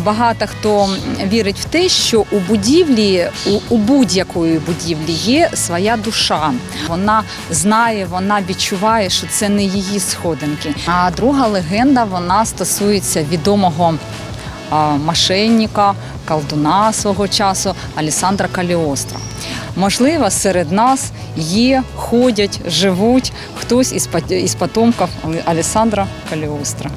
Багато хто вірить в те, що у будівлі, у, у будь-якої будівлі є своя душа. Вона знає, вона відчуває, що це не її сходинки. А друга легенда вона стосується відомого а, мошенника, колдуна свого часу Алісандра Каліостро. Можливо, серед нас є, ходять, живуть хтось із, пот- із потомків Алісандра Каліостро.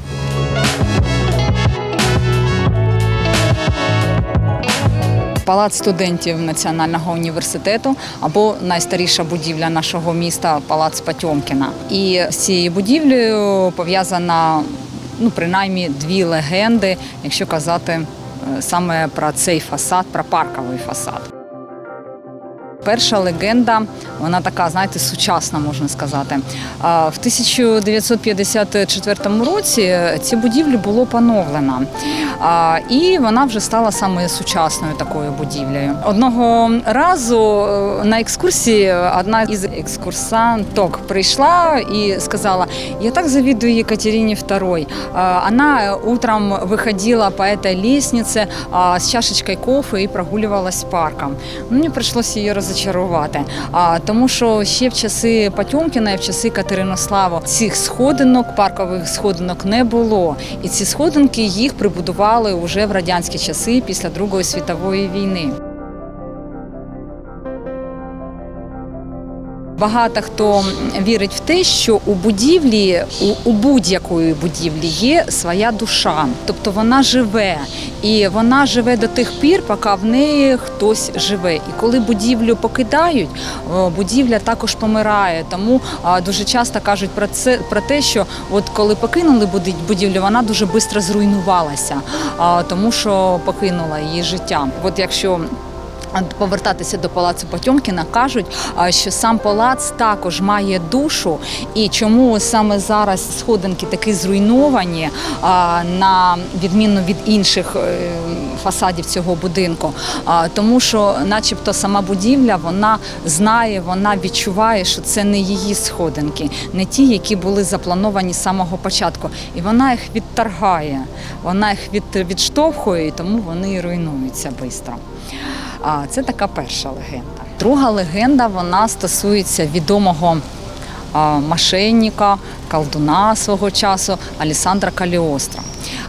Палац студентів Національного університету або найстаріша будівля нашого міста Палац Патьомкіна. І з цією будівлею пов'язана ну, принаймні дві легенди, якщо казати е, саме про цей фасад, про парковий фасад. Перша легенда, вона така, знаєте, сучасна, можна сказати. В 1954 році цю будівлю було поновлено. І вона вже стала саме сучасною такою будівлею. Одного разу е, на екскурсії одна із екскурсанток прийшла і сказала: Я так завидую Екатерине II. А, Она утром выходила по этой лестнице а, с чашечкой кофе і прогулювалась парком. Мені прийшлося її розочарувати, а, тому що ще в часи Патьомкіна і в часи Катеринослава цих сходинок, паркових сходинок не було. І ці сходинки їх прибудували вже в радянські часи після Другої світової війни. Багато хто вірить в те, що у будівлі, у, у будь-якої будівлі є своя душа, тобто вона живе, і вона живе до тих пір, поки в неї хтось живе. І коли будівлю покидають, будівля також помирає. Тому дуже часто кажуть про це про те, що от коли покинули будівлю, вона дуже швидко зруйнувалася, тому що покинула її життя. От якщо Повертатися до палацу Потьомкіна кажуть, що сам палац також має душу, і чому саме зараз сходинки такі зруйновані, на відміну від інших е, фасадів цього будинку. Тому що, начебто, сама будівля вона знає, вона відчуває, що це не її сходинки, не ті, які були заплановані з самого початку. І вона їх відторгає, вона їх від, відштовхує, і тому вони руйнуються швидко. А це така перша легенда. Друга легенда вона стосується відомого мошенника, колдуна свого часу Алісандра Каліостро.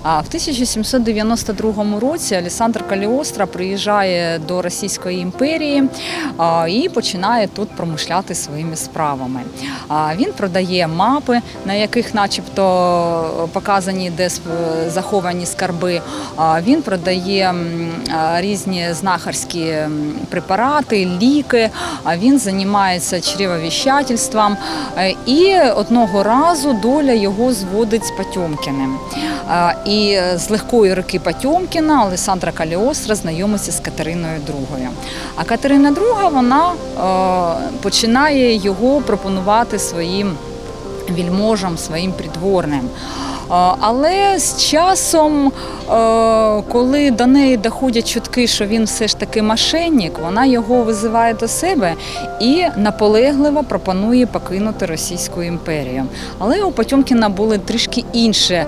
А в 1792 році Алісандр Каліостро приїжджає до Російської імперії і починає тут промишляти своїми справами. Він продає мапи, на яких, начебто, показані, де заховані скарби. Він продає різні знахарські препарати, ліки. Він займається чревовіщательством. Е, І одного разу доля його зводить з Патьомкіним. І з легкої руки Патьомкіна Олександра Каліостра знайомиться з Катериною II. А Катерина II вона е, починає його пропонувати своїм вільможам, своїм придворним. Але з часом, е, коли до неї доходять чутки, що він все ж таки мошенник, вона його визиває до себе і наполегливо пропонує покинути Російську імперію. Але у Потьомкіна були трішки інші е,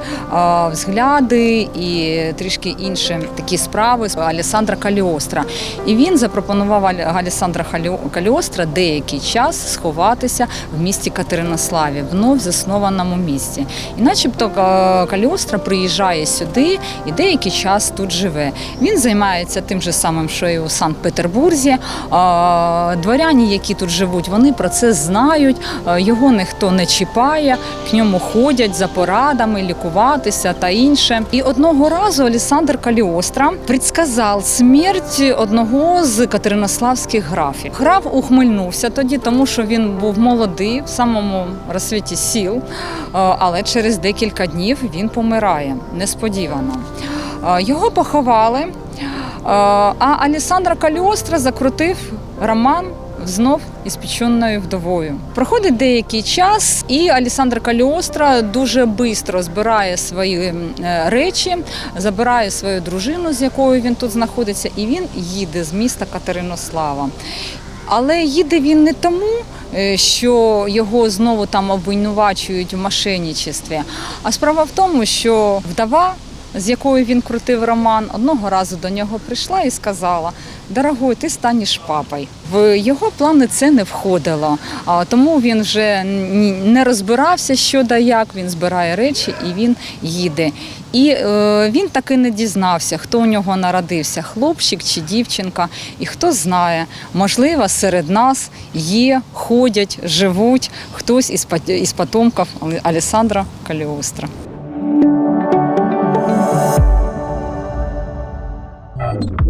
взгляди і трішки інші такі справи з Алісандра Каліостра. І він запропонував Алісандра Каліостра деякий час сховатися в місті Катеринославі, вновь заснованому місті. І начебто е, Каліостра приїжджає сюди і деякий час тут живе. Він займається тим же самим, що і у Санкт-Петербурзі. Дворяні, які тут живуть, вони про це знають. Його ніхто не чіпає, к ньому ходять за порадами, лікуватися та інше. І одного разу Олександр Каліостра предсказав смерть одного з катеринославських графів. Граф ухмильнувся тоді, тому що він був молодий в самому розсвіті сіл, але через декілька днів він помирає несподівано. Його поховали, а Алісандра Каліостра закрутив роман знов із печеною вдовою. Проходить деякий час, і Алісандр Каліостра дуже швидко збирає свої е, речі, забирає свою дружину, з якою він тут знаходиться, і він їде з міста Катеринослава. Але їде він не тому, е, що його знову там обвинувачують в мошенничестві, а справа в тому, що вдова з якою він крутив роман, одного разу до нього прийшла і сказала: Дорогой, ти станеш папою. В його плани це не входило, а тому він вже не розбирався, що да як. Він збирає речі і він їде. І е, він таки не дізнався, хто у нього народився, хлопчик чи дівчинка. І хто знає, можливо, серед нас є, ходять, живуть хтось із, із потомків Александра Каліостро. Thank you.